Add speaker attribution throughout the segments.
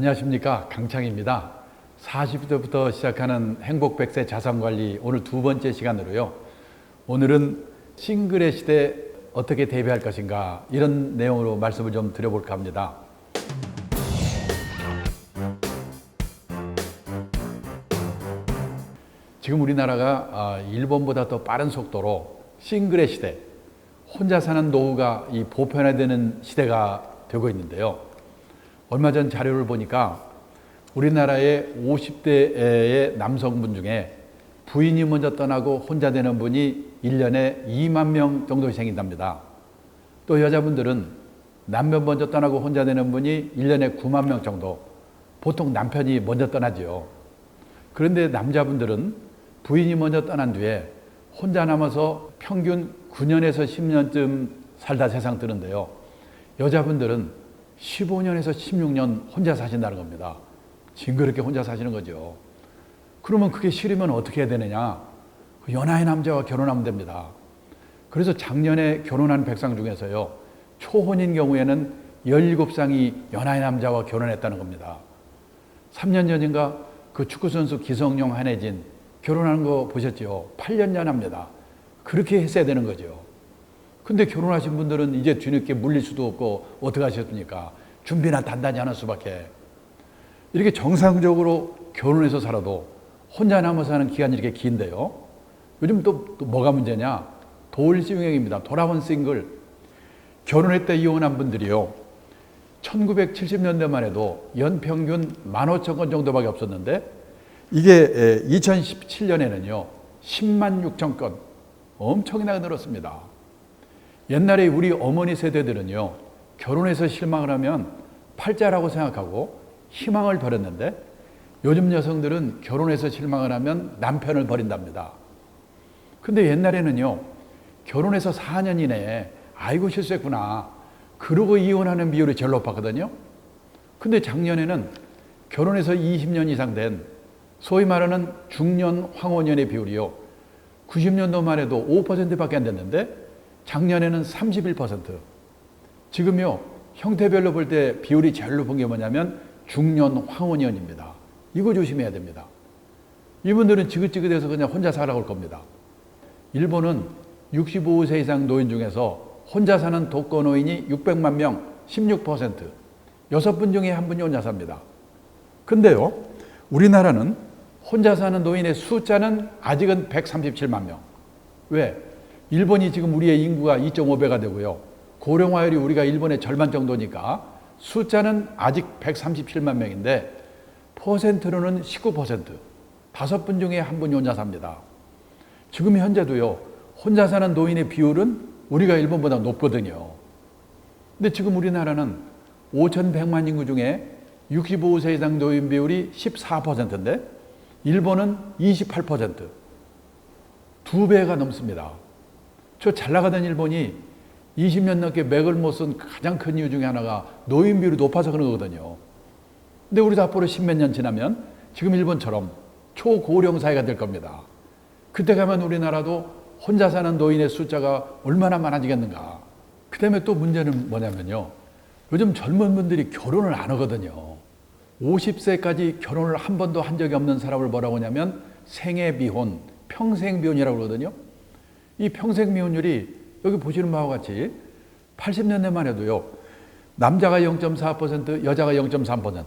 Speaker 1: 안녕하십니까 강창입니다. 40대부터 시작하는 행복 100세 자산관리 오늘 두 번째 시간으로요. 오늘은 싱글의 시대 어떻게 대비할 것인가 이런 내용으로 말씀을 좀 드려볼까 합니다. 지금 우리나라가 아, 일본보다 더 빠른 속도로 싱글의 시대, 혼자 사는 노후가 이 보편화되는 시대가 되고 있는데요. 얼마 전 자료를 보니까 우리나라의 50대의 남성분 중에 부인이 먼저 떠나고 혼자 되는 분이 1년에 2만 명 정도 생긴답니다. 또 여자분들은 남편 먼저 떠나고 혼자 되는 분이 1년에 9만 명 정도. 보통 남편이 먼저 떠나지요. 그런데 남자분들은 부인이 먼저 떠난 뒤에 혼자 남아서 평균 9년에서 10년쯤 살다 세상 뜨는데요. 여자분들은 15년에서 16년 혼자 사신다는 겁니다. 징그럽게 혼자 사시는 거죠. 그러면 그게 싫으면 어떻게 해야 되느냐? 그 연하의 남자와 결혼하면 됩니다. 그래서 작년에 결혼한 백상 중에서요. 초혼인 경우에는 17쌍이 연하의 남자와 결혼했다는 겁니다. 3년 전인가 그 축구선수 기성용 한혜진 결혼하는 거 보셨죠? 8년 전합니다. 그렇게 했어야 되는 거죠. 근데 결혼하신 분들은 이제 뒤늦게 물릴 수도 없고 어떻게 하셨습니까? 준비나 단단히 하는 수밖에. 이렇게 정상적으로 결혼해서 살아도 혼자 남아서 사는 기간이 이렇게 긴데요. 요즘 또, 또 뭐가 문제냐? 돌시 유행입니다. 돌아온 싱글. 결혼했다 이혼한 분들이요. 1970년대만 해도 연평균 15,000건 정도밖에 없었는데 이게 2017년에는요. 10만 6천 건. 엄청나게 늘었습니다. 옛날에 우리 어머니 세대들은요. 결혼해서 실망을 하면 팔자라고 생각하고 희망을 버렸는데 요즘 여성들은 결혼해서 실망을 하면 남편을 버린답니다. 근데 옛날에는요. 결혼해서 4년 이내에 아이고 실수했구나. 그러고 이혼하는 비율이 제일 높았거든요. 근데 작년에는 결혼해서 20년 이상 된 소위 말하는 중년 황혼년의 비율이요. 90년도만 해도 5%밖에 안 됐는데 작년에는 31%. 지금요. 형태별로 볼 때 비율이 제일 높은 게 뭐냐면 중년 황혼년입니다. 이거 조심해야 됩니다. 이분들은 지긋지긋해서 그냥 혼자 살아올 겁니다. 일본은 65세 이상 노인 중에서 혼자 사는 독거 노인이 600만 명, 16%. 여섯 분 중에 한 분이 혼자 삽니다. 근데요, 우리나라는 혼자 사는 노인의 숫자는 아직은 137만 명. 왜? 일본이 지금 우리의 인구가 2.5배가 되고요. 고령화율이 우리가 일본의 절반 정도니까 숫자는 아직 137만 명인데 퍼센트로는 19%. 다섯 분 중에 한 분이 혼자 삽니다. 지금 현재도요, 혼자 사는 노인의 비율은 우리가 일본보다 높거든요. 근데 지금 우리나라는 5,100만 인구 중에 65세 이상 노인 비율이 14%인데 일본은 28%. 두 배가 넘습니다. 저 잘 나가던 일본이 20년 넘게 맥을 못 쓴 가장 큰 이유 중에 하나가 노인 비율이 높아서 그런 거거든요. 근데 우리도 앞으로 십몇 년 지나면 지금 일본처럼 초고령 사회가 될 겁니다. 그때 가면 우리나라도 혼자 사는 노인의 숫자가 얼마나 많아지겠는가. 그 다음에 또 문제는 뭐냐면요. 요즘 젊은 분들이 결혼을 안 하거든요. 50세까지 결혼을 한 번도 한 적이 없는 사람을 뭐라고 하냐면 생애 비혼, 평생 비혼이라고 그러거든요. 이 평생 비혼율이 여기 보시는 바와 같이 80년대만 해도요. 남자가 0.4%, 여자가 0.3%.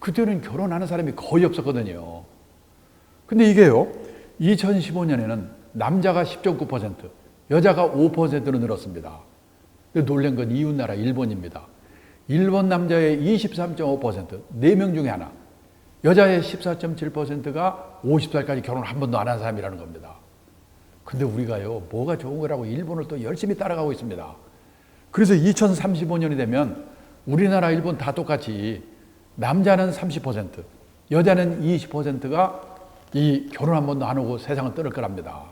Speaker 1: 그때는 결혼하는 사람이 거의 없었거든요. 근데 이게요. 2015년에는 남자가 10.9%, 여자가 5%로 늘었습니다. 놀란 건 이웃나라 일본입니다. 일본 남자의 23.5%, 4명 중에 하나. 여자의 14.7%가 50살까지 결혼 한 번도 안 한 사람이라는 겁니다. 근데 우리가요, 뭐가 좋은 거라고 일본을 또 열심히 따라가고 있습니다. 그래서 2035년이 되면 우리나라, 일본 다 똑같이 남자는 30%, 여자는 20%가 이 결혼 한 번도 안 하고 세상을 떠날 거랍니다.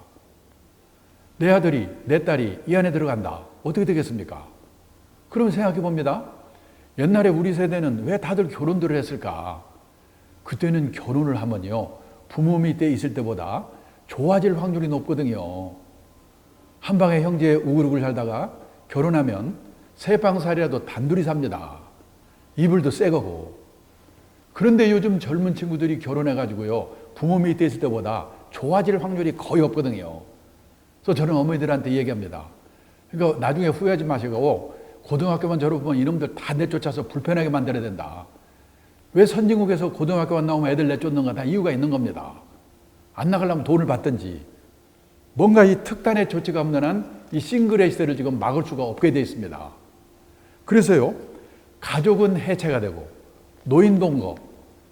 Speaker 1: 내 아들이, 내 딸이 이 안에 들어간다. 어떻게 되겠습니까? 그럼 생각해 봅니다. 옛날에 우리 세대는 왜 다들 결혼들을 했을까? 그때는 결혼을 하면요. 부모 밑에 있을 때보다 좋아질 확률이 높거든요. 한 방에 형제 우글우글 살다가 결혼하면 세방 살이라도 단둘이 삽니다. 이불도 새 거고. 그런데 요즘 젊은 친구들이 결혼해가지고요. 부모 밑에 있을 때보다 좋아질 확률이 거의 없거든요. 그래서 저는 어머니들한테 얘기합니다. 그러니까 나중에 후회하지 마시고 고등학교만 졸업하면 이놈들 다 내쫓아서 불편하게 만들어야 된다. 왜 선진국에서 고등학교만 나오면 애들 내쫓는가 다 이유가 있는 겁니다. 안 나가려면 돈을 받든지 뭔가 이 특단의 조치가 없는 한 이 싱글의 시대를 지금 막을 수가 없게 돼 있습니다. 그래서요, 가족은 해체가 되고 노인 동거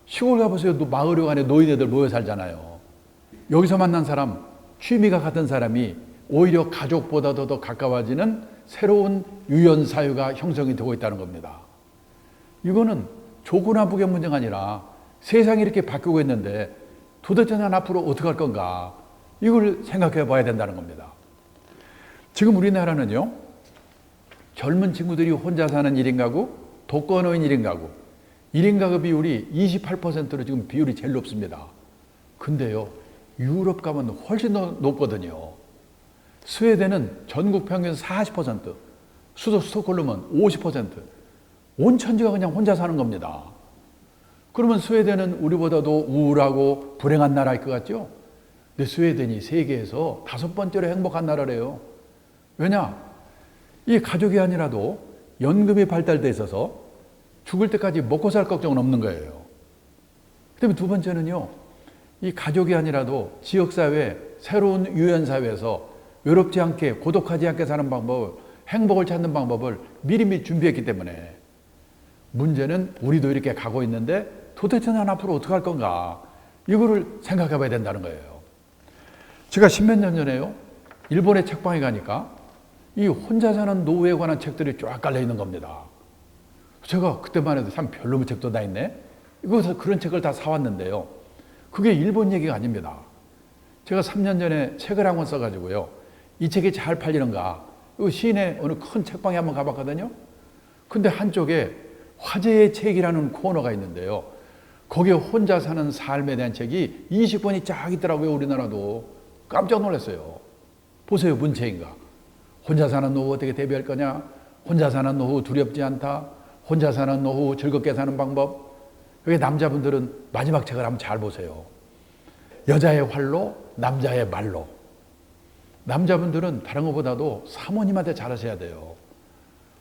Speaker 1: 시골 가보세요. 또 마을에 안에 노인애들 모여 살잖아요. 여기서 만난 사람, 취미가 같은 사람이 오히려 가족보다도 더 가까워지는 새로운 유연 사유가 형성이 되고 있다는 겁니다. 이거는 조구나 북의 문제가 아니라 세상이 이렇게 바뀌고 있는데 도대체 난 앞으로 어떻게 할 건가? 이걸 생각해 봐야 된다는 겁니다. 지금 우리나라는요, 젊은 친구들이 혼자 사는 1인 가구, 독거노인 1인 가구, 1인 가구 비율이 28%로 지금 비율이 제일 높습니다. 근데요, 유럽 가면 훨씬 더 높거든요. 스웨덴은 전국 평균 40%, 수도 스톡홀름은 50%, 온 천지가 그냥 혼자 사는 겁니다. 그러면 스웨덴은 우리보다도 우울하고 불행한 나라일 것 같죠? 근데 스웨덴이 세계에서 다섯 번째로 행복한 나라래요. 왜냐? 이 가족이 아니라도 연금이 발달돼 있어서 죽을 때까지 먹고 살 걱정은 없는 거예요. 그다음에 두 번째는요. 이 가족이 아니라도 지역 사회, 새로운 유연 사회에서 외롭지 않게, 고독하지 않게 사는 방법을, 행복을 찾는 방법을 미리미리 준비했기 때문에 문제는 우리도 이렇게 가고 있는데 도대체 난 앞으로 어떻게 할 건가? 이거를 생각해 봐야 된다는 거예요. 제가 십몇 년 전에요. 일본에 책방에 가니까 이 혼자 사는 노후에 관한 책들이 쫙 깔려 있는 겁니다. 제가 그때만 해도 참 별로의 책도 다 있네. 이거 그런 책을 다 사왔는데요. 그게 일본 얘기가 아닙니다. 제가 3년 전에 책을 한 권 써가지고요. 이 책이 잘 팔리는가. 이 시내 어느 큰 책방에 한번 가봤거든요. 근데 한쪽에 화제의 책이라는 코너가 있는데요. 거기에 혼자 사는 삶에 대한 책이 20권이 쫙 있더라고요. 우리나라도. 깜짝 놀랐어요. 보세요. 문책인가. 혼자 사는 노후 어떻게 대비할 거냐? 혼자 사는 노후 두렵지 않다. 혼자 사는 노후 즐겁게 사는 방법. 여기 남자분들은 마지막 책을 한번 잘 보세요. 여자의 활로, 남자의 말로. 남자분들은 다른 것보다도 사모님한테 잘하셔야 돼요.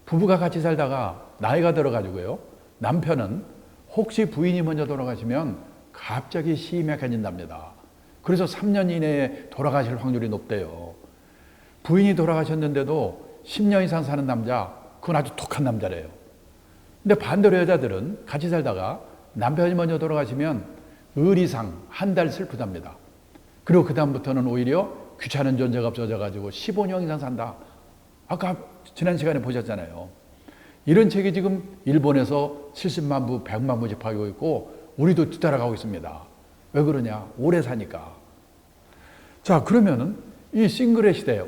Speaker 1: 부부가 같이 살다가 나이가 들어가지고요. 남편은 혹시 부인이 먼저 돌아가시면 갑자기 심약해진답니다. 그래서 3년 이내에 돌아가실 확률이 높대요. 부인이 돌아가셨는데도 10년 이상 사는 남자, 그건 아주 독한 남자래요. 근데 반대로 여자들은 같이 살다가 남편이 먼저 돌아가시면 의리상 한 달 슬프답니다. 그리고 그다음부터는 오히려 귀찮은 존재가 없어져가지고 15년 이상 산다. 아까 지난 시간에 보셨잖아요. 이런 책이 지금 일본에서 70만 부, 100만 부씩 팔고 있고 우리도 뒤따라가고 있습니다. 왜 그러냐? 오래 사니까. 자, 그러면은 이 싱글의 시대에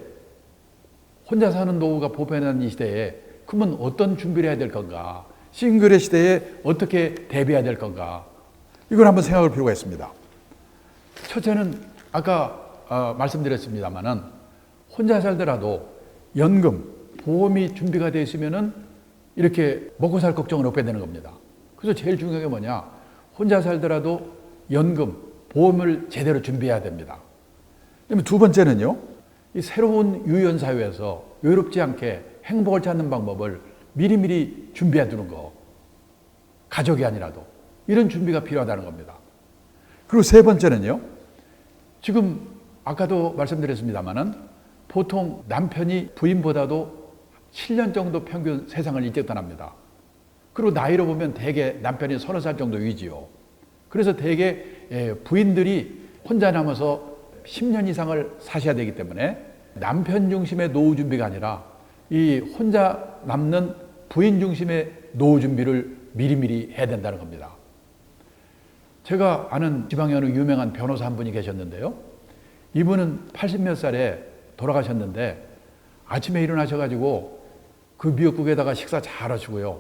Speaker 1: 혼자 사는 노후가 보편한 이 시대에 그러면 어떤 준비를 해야 될 건가? 싱글의 시대에 어떻게 대비해야 될 건가? 이걸 한번 생각할 필요가 있습니다. 첫째는 아까 어, 말씀드렸습니다만은 혼자 살더라도 연금, 보험이 준비가 되어 있으면은 이렇게 먹고 살 걱정을 없게 되는 겁니다. 그래서 제일 중요한 게 뭐냐? 혼자 살더라도 연금, 보험을 제대로 준비해야 됩니다. 그다음에 두 번째는요. 이 새로운 유연 사회에서 외롭지 않게 행복을 찾는 방법을 미리미리 준비해 두는 거. 가족이 아니라도 이런 준비가 필요하다는 겁니다. 그리고 세 번째는요. 지금 아까도 말씀드렸습니다만은 보통 남편이 부인보다도 7년 정도 평균 세상을 일찍 떠납니다. 그리고 나이로 보면 대개 남편이 서너 살 정도 위지요. 그래서 대개 예, 부인들이 혼자 남아서 10년 이상을 사셔야 되기 때문에 남편 중심의 노후 준비가 아니라 이 혼자 남는 부인 중심의 노후 준비를 미리미리 해야 된다는 겁니다. 제가 아는 지방에 어느 유명한 변호사 한 분이 계셨는데요. 이분은 80몇 살에 돌아가셨는데 아침에 일어나셔가지고 그 미역국에다가 식사 잘 하시고요.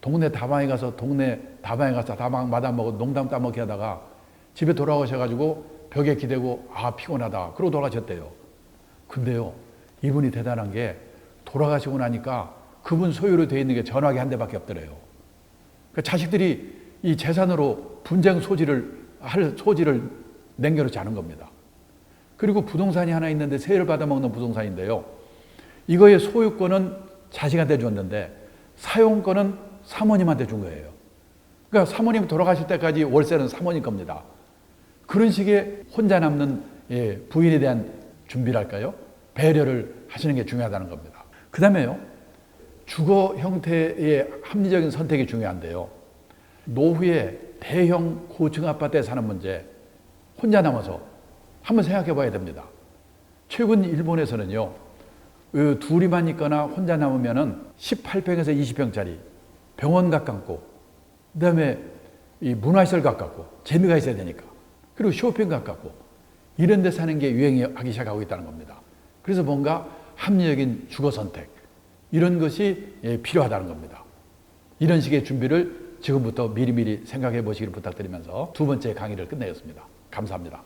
Speaker 1: 동네 다방에 가서 동네 다방에 가서 다방 마다 먹고 농담 따먹기 하다가 집에 돌아오셔가지고 벽에 기대고 아 피곤하다 그러고 돌아가셨대요. 근데요 이분이 대단한 게 돌아가시고 나니까 그분 소유로 되어 있는 게 전화기 한 대밖에 없더래요. 그 자식들이 이 재산으로 분쟁 소지를 할 소지를 남겨놓지 않은 겁니다. 그리고 부동산이 하나 있는데 세를 받아먹는 부동산인데요. 이거의 소유권은 자식한테 줬는데 사용권은 사모님한테 준 거예요. 그러니까 사모님 돌아가실 때까지 월세는 사모님 겁니다. 그런 식의 혼자 남는 예, 부인에 대한 준비랄까요? 배려를 하시는 게 중요하다는 겁니다. 그 다음에요. 주거 형태의 합리적인 선택이 중요한데요. 노후에 대형 고층 아파트에 사는 문제 혼자 남아서 한번 생각해 봐야 됩니다. 최근 일본에서는요. 그 둘이만 있거나 혼자 남으면은 18평에서 20평짜리 병원 가깝고 그다음에 이 문화시설 가깝고 재미가 있어야 되니까 그리고 쇼핑 가깝고 이런 데 사는 게 유행하기 시작하고 있다는 겁니다. 그래서 뭔가 합리적인 주거 선택 이런 것이 예, 필요하다는 겁니다. 이런 식의 준비를 지금부터 미리미리 생각해 보시기를 부탁드리면서 두 번째 강의를 끝내겠습니다. 감사합니다.